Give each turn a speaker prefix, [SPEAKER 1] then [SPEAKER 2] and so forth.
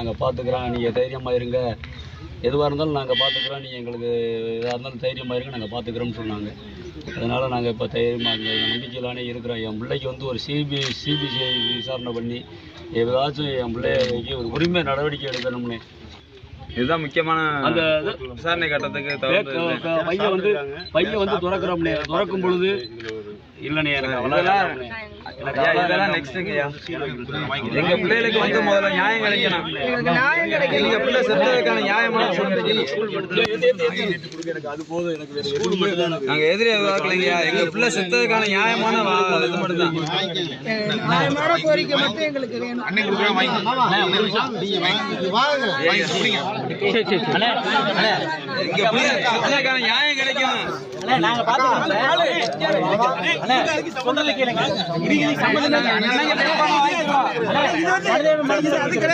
[SPEAKER 1] நாங்கள் பார்த்துக்குறோம் நீங்கள் தைரியமாக இருங்க. எதுவாக இருந்தாலும் நாங்கள் பார்த்துக்குறோம் நீங்கள் எங்களுக்கு எதாக இருந்தாலும் தைரியமாக இருங்க. நாங்கள் பார்த்துக்குறோம்னு சொன்னாங்க. அதனால் நாங்கள் இப்போ தைரியமாக அந்த நம்பிக்கையிலானே இருக்கிறோம். என் பிள்ளைக்கு வந்து ஒரு சிபிஐ சிபிசிஐ விசாரணை பண்ணி ஏதாச்சும் என் பிள்ளைக்கு ஒரு உரிமை நடவடிக்கை எடுக்கணும்னு.
[SPEAKER 2] இதுதான் முக்கியமான
[SPEAKER 1] அந்த
[SPEAKER 2] விசாரணை கட்டத்துக்கு
[SPEAKER 1] பையன் வந்து பையன் வந்து திறக்கிறோம்னே. திறக்கும் பொழுது இல்லைண்ணே
[SPEAKER 2] எங்க பிள்ளைகளுக்கு வந்து முதல்ல நியாயம் கிடைக்கணும். எங்க பிள்ளை செத்ததுக்கான நியாயமான
[SPEAKER 1] அது போதும். எனக்கு வேறு எதுவும் மட்டும் தான்
[SPEAKER 2] நாங்க எதிரி எதிர்பார்க்கலைங்கய்யா எங்க பிள்ளை செத்ததுக்கான நியாயமான இது மட்டும் தான்.
[SPEAKER 3] நியாயமான கோரிக்கை மட்டும் எங்களுக்கு வேணும்.
[SPEAKER 2] எங்க பிள்ளை செத்ததுக்கான நியாயம் நாங்க
[SPEAKER 3] அதுக்கு